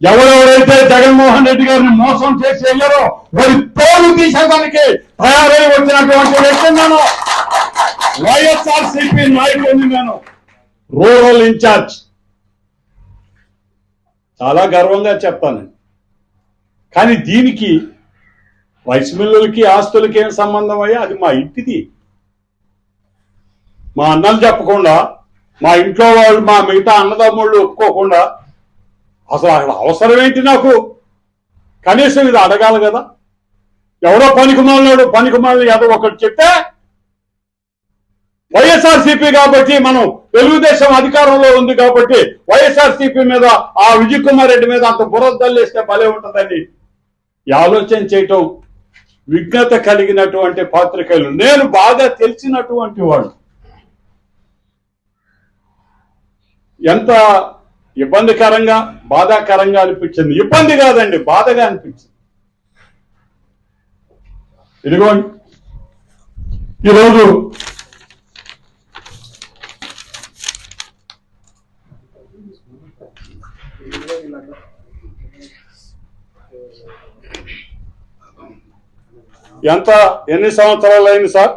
ఎవరెవరైతే జగన్మోహన్ రెడ్డి గారిని మోసం చేసి వెళ్ళారో వారి తోలు తీసేదానికి తయారై వచ్చినటువంటి వ్యక్తి నేను. వైఎస్ఆర్ సిపి నాయకుడిని నేను. Rural in charge. చాలా గర్వంగా చెప్తాను కానీ దీనికి రైస్ మిల్లులకి ఆస్తులకి ఏం సంబంధం అయ్యా? అది మా ఇంటిది. మా అన్నలు చెప్పకుండా మా ఇంట్లో వాళ్ళు మా మిగతా అన్నదమ్ముళ్ళు ఒప్పుకోకుండా అసలు అక్కడ అవసరం ఏంటి నాకు? కనీసం ఇది అడగాలి కదా. ఎవరో పనికిమాలినాడు పనికిమాలిన ఏదో ఒకటి చెప్తే వైఎస్ఆర్సీపీ కాబట్టి మనం తెలుగుదేశం అధికారంలో ఉంది కాబట్టి వైఎస్ఆర్సీపీ మీద ఆ విజయ్ కుమార్ రెడ్డి మీద అంత బురదల్లేస్తే భలే ఉంటుందని ఈ ఆలోచన చేయటం విజ్ఞత కలిగినటువంటి పాత్రికేయులు. నేను బాగా తెలిసినటువంటి వాడు ఎంత ఇబ్బందికరంగా బాధాకరంగా అనిపించింది. ఇబ్బంది కాదండి బాధగా అనిపించింది. ఇదిగోండి. ఈరోజు ఎంత ఎన్ని సంవత్సరాలు అయింది సార్?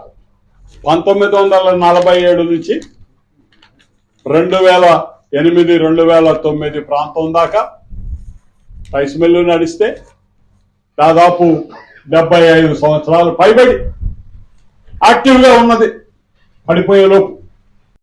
పంతొమ్మిది వందల నలభై ఏడు నుంచి రెండు వేల ఎనిమిది రెండు వేల తొమ్మిది ప్రాంతం దాకా రైస్ మిల్లు నడిస్తే దాదాపు డెబ్బై ఐదు సంవత్సరాలు పైబడి యాక్టివ్గా ఉన్నది. పడిపోయేలోపు